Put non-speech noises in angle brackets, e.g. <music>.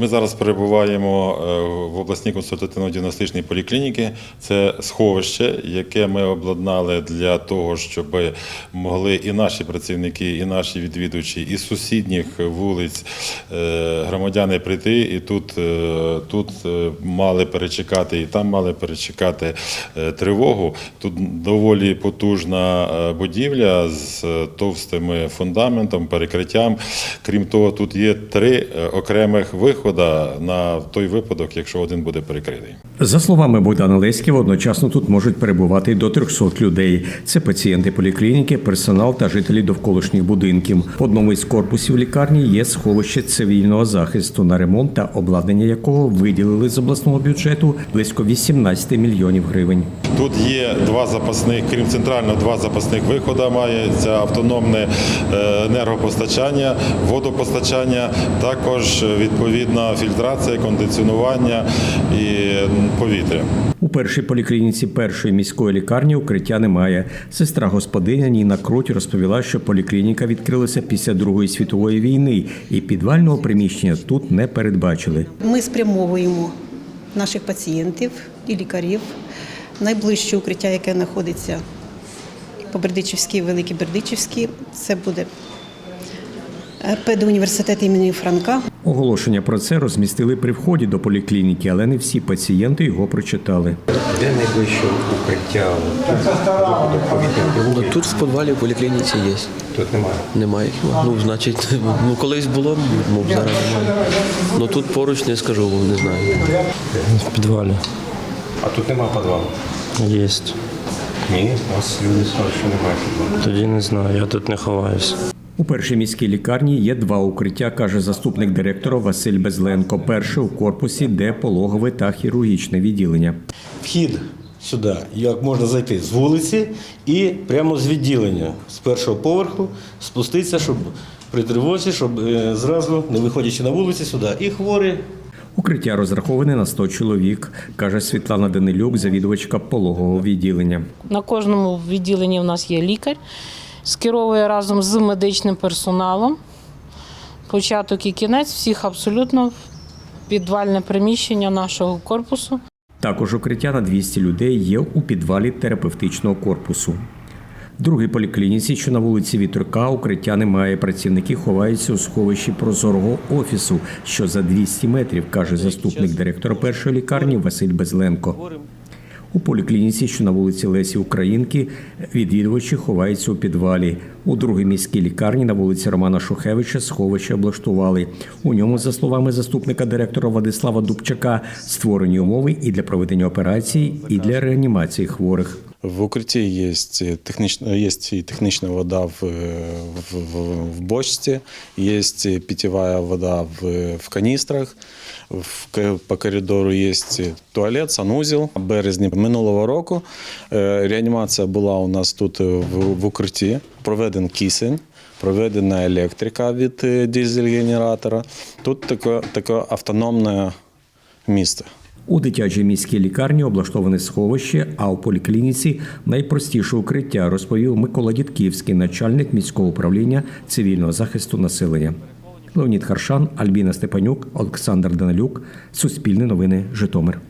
Ми зараз перебуваємо е, в обласній консультативно-діагностичній поліклініці. Це сховище, яке ми обладнали для того, щоб могли і наші працівники, і наші відвідувачі із сусідніх вулиць е, громадяни прийти і тут, е, тут мали перечекати, і там мали перечекати тривогу. Тут доволі потужна будівля з товстими фундаментом, перекриттям. Крім того, тут є три окремих виходи на той випадок, якщо один буде перекритий. За словами Богдана Леськіва, одночасно тут можуть перебувати до 300 людей. Це пацієнти поліклініки, персонал та жителі довколишніх будинків. В одному із корпусів лікарні є сховище цивільного захисту, на ремонт та обладнання якого виділили з обласного бюджету близько 18 мільйонів гривень. Тут є два запасних, крім центрального, два запасних виходи. Мається автономне е, енергопостачання, водопостачання, також відповідна фільтрація, кондиціонування і повітря. У першій поліклініці першої міської лікарні укриття немає. Сестра господиня Ніна Круть розповіла, що поліклініка відкрилася після Другої світової війни, і підвального приміщення тут не передбачили. Ми спрямовуємо наших пацієнтів і лікарів найближче укриття, яке знаходиться по Бердичівській, Великій Бердичівській. Це буде педуніверситет імені Франка. Оголошення про це розмістили при вході до поліклініки, але не всі пацієнти його прочитали. Де найближче укриття? Повітря Ну, тут в підвалі в поліклініці є. Тут немає. Немає хіба? Ну, значить, <laughs> ну колись було, ну зараз немає. Ну тут поруч не скажу, не знаю. В підвалі А тут немає підвалу? є. Ні, у вас люди сказали, що немає підвалу. Тоді не знаю, я тут не ховаюсь. У першій міській лікарні є два укриття, каже заступник директора Василь Безленко. Перше у корпусі, де пологове та хірургічне відділення. Вхід сюди, як можна зайти з вулиці і прямо з відділення, з першого поверху, спуститися, щоб при тривозі, щоб е, зразу, не виходячи на вулиці, сюди. І хворі Укриття розраховане на 100 чоловік, каже Світлана Данилюк, завідувачка пологового відділення. На кожному відділенні в нас є лікар, скеровує разом з медичним персоналом. Початок і кінець всіх абсолютно в підвальне приміщення нашого корпусу. Також укриття на 200 людей є у підвалі терапевтичного корпусу. В другій поліклініці, що на вулиці Вітрка, укриття немає. Працівники ховаються у сховищі прозорого офісу, що за 200 метрів, каже заступник директора першої лікарні Василь Безленко. У поліклініці, що на вулиці Лесі Українки, відвідувачі ховаються у підвалі. У другій міській лікарні на вулиці Романа Шухевича сховище облаштували. У ньому, за словами заступника директора Владислава Дубчака, створені умови і для проведення операцій, і для реанімації хворих. В укритті є технічна, є технічна вода в, в, в, в бочці, є питьевая вода в, в каністрах. В, по коридору є туалет, санузел. В березні минулого року реанімація була у нас тут в, в укритті. Проведен кисень. Проведена електрика від дизель-генератора. Тут таке, таке автономне місце. У дитячій міській лікарні облаштоване сховище, а у поліклініці найпростіше укриття, розповів Микола Дідківський, начальник міського управління цивільного захисту населення. Леонід Харшан, Альбіна Степанюк, Олександр Данилюк. Суспільне новини, Житомир.